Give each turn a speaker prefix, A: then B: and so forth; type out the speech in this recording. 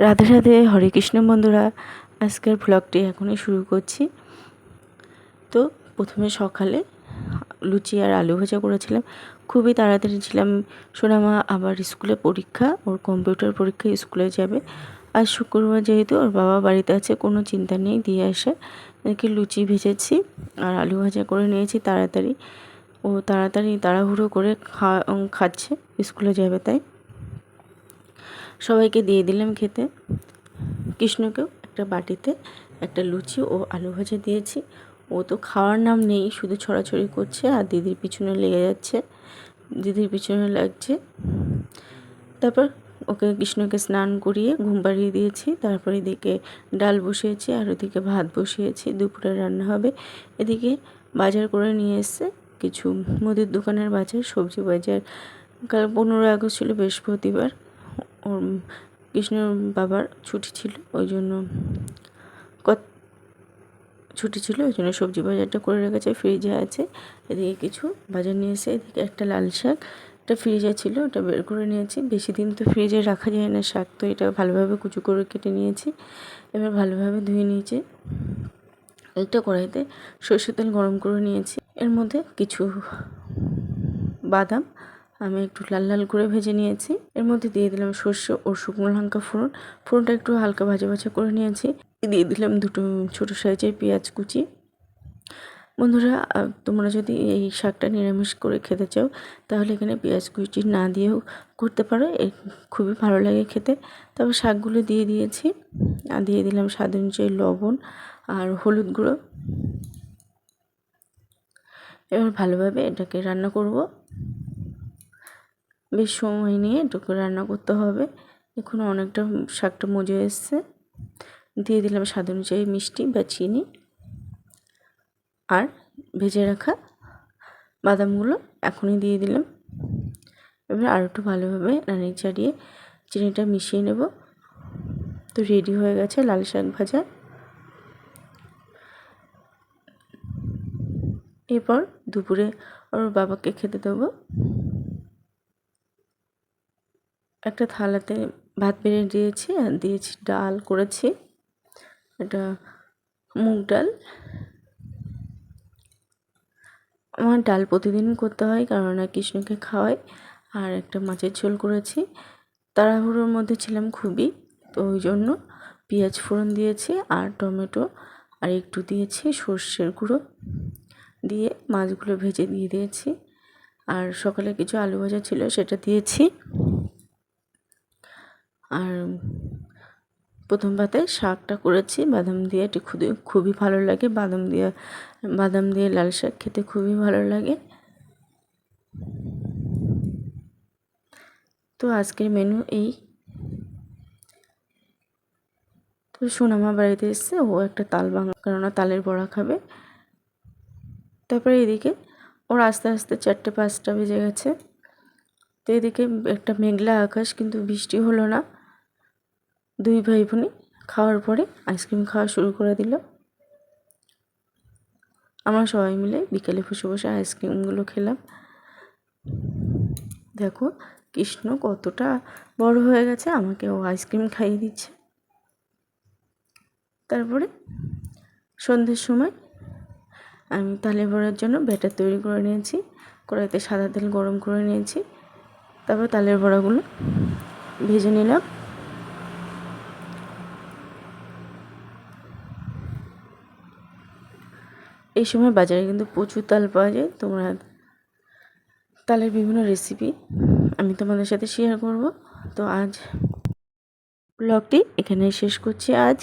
A: রাধে রাধে, হরে কৃষ্ণ বন্ধুরা। আজকের ভ্লগটি এখনই শুরু করছি। তো প্রথমে সকালে লুচি আর আলু ভাজা করেছিলাম। খুবই তাড়াতাড়ি ছিলাম। সোনামা আবার স্কুলে পরীক্ষা, ওর কম্পিউটার পরীক্ষা স্কুলে যাবে। আর শুক্রবার যেহেতু ওর বাবা বাড়িতে আছে, কোনো চিন্তা নেই, দিয়ে আসে এদিকে লুচি ভেজেছি আর আলু ভাজা করে নিয়েছি তাড়াতাড়ি। ও তাড়াতাড়ি, তাড়াহুড়ো করে খা খাচ্ছে, স্কুলে যাবে তাই। সবাইকে দিয়ে দিলাম খেতে। কৃষ্ণকেও একটা বাটিতে একটা লুচি ও আলু ভাজা দিয়েছি। ও তো খাওয়ার নাম নেই, শুধু ছড়াছড়ি করছে আর দিদির পিছনে লেগে যাচ্ছে, দিদির পিছনে লাগছে। তারপর ওকে কৃষ্ণকে স্নান করিয়ে ঘুম পাড়িয়ে দিয়েছি, তারপর এদিকে ডাল বসিয়েছি আর ওদিকে ভাত বসিয়েছি, দুপুরে রান্না হবে। এদিকে বাজার করে নিয়ে এসছে কিছু মুদির দোকানের বাজার, সবজি বাজার। কাল পনেরো আগস্ট ছিল বৃহস্পতিবার। ওর কৃষ্ণ বাবার ছুটি ছিল, ওই জন্য ছুটি ছিল, ওই জন্য সবজি বাজারটা করে রেখেছে ফ্রিজে আছে, এদিকে কিছু বাজার নিয়ে এসে এদিকে একটা লাল শাক, একটা ফ্রিজে ছিল, ওটা বের করে নিয়েছি, বেশি দিন তো ফ্রিজে রাখা যায় না, শাক তো এটা ভালোভাবে কুচু করে কেটে নিয়েছি, এবার ভালোভাবে ধুয়ে নিয়েছি, একটা কড়াইতে সর্ষের তেল গরম করে নিয়েছি, এর মধ্যে কিছু বাদাম, আমি একটু লাল লাল করে ভেজে নিয়েছি এর মধ্যে দিয়ে দিলাম সর্ষে ও শুকনো লঙ্কা ফোড়ন। ফোড়নটা একটু হালকা ভাজা ভাজা করে নিয়েছি। দিয়ে দিলাম দুটো ছোটো সাইজের পেঁয়াজ কুচি। বন্ধুরা তোমরা যদি এই শাকটা নিরামিষ করে খেতে চাও, তাহলে এখানে পেঁয়াজ কুচি না দিয়েও করতে পারো। খুবই ভালো লাগে খেতে। তারপর শাকগুলো দিয়ে দিয়েছি। আর দিয়ে দিলাম স্বাদ অনুযায়ী লবণ আর হলুদ গুঁড়ো। এবার ভালোভাবে এটাকে রান্না করব। বেশ সময় নিয়ে এটুকু রান্না করতে হবে। এখন অনেকটা শাকটা মজে এসছে। দিয়ে দিলাম স্বাদ অনুযায়ী মিষ্টি বা চিনি। আর ভেজে রাখা বাদামগুলো এখনই দিয়ে দিলাম। এবার আর একটু ভালোভাবে নাড়িয়ে চাড়িয়ে চিনিটা মিশিয়ে নেব। তো রেডি হয়ে গেছে লাল শাক ভাজা। এরপর দুপুরে ওর বাবাকে খেতে দেবো। একটা থালাতে ভাত বেড়ে দিয়েছি, আর দিয়েছি ডাল করেছি। এটা মুগ ডাল। আমার ডাল প্রতিদিন করতে হয়, কারণ কৃষ্ণকে খাওয়াই, আর একটা মাছের ঝোল করেছি। তাড়াহুড়োর মধ্যে ছিলাম খুবই, তো ওই জন্য পেঁয়াজ ফোড়ন দিয়েছি, আর টমেটো, আর একটু দিয়েছি সর্ষের গুঁড়ো দিয়ে মাছগুলো ভেজে দিয়ে দিয়েছি। আর সকালে কিছু আলু ভাজা ছিল, সেটা দিয়েছি। আর প্রথম পাতায় শাকটা করেছি, বাদাম দিয়ে এটি খুবই খুবই ভালো লাগে। বাদাম দিয়ে বাদাম দিয়ে লাল শাক খেতে খুবই ভালো লাগে। তো আজকের মেনু এই। তো সোনামা বাড়িতে এসছে, ও একটা তাল ভাঙা কেননা তালের বড়া খাবে। তারপরে এদিকে ওর আস্তে আস্তে চারটে পাঁচটা বেজে গেছে। তো এদিকে একটা মেঘলা আকাশ, কিন্তু বৃষ্টি হলো না। দুই ভাই বোনে খাওয়ার পরে আইসক্রিম খাওয়া শুরু করে দিল। আমরা সবাই মিলে বিকেলে বসে বসে আইসক্রিমগুলো খেলাম। দেখো, কৃষ্ণ কতটা বড় হয়ে গেছে, আমাকে ও আইসক্রিম খাইয়ে দিচ্ছে। তারপরে সন্ধ্যের সময় আমি তালে বড়ার জন্য ব্যাটার তৈরি করে নিয়েছি, কড়াইতে সাদা তেল গরম করে নিয়েছি। তারপর তালের বড়াগুলো ভেজে নিলাম। এই সময় বাজারে কিন্তু প্রচুর তাল পাওয়া যায়। তোমরা তালের বিভিন্ন রেসিপি আমি তোমাদের সাথে শেয়ার করব। তো আজ ব্লগটি এখানে শেষ করছি। আজ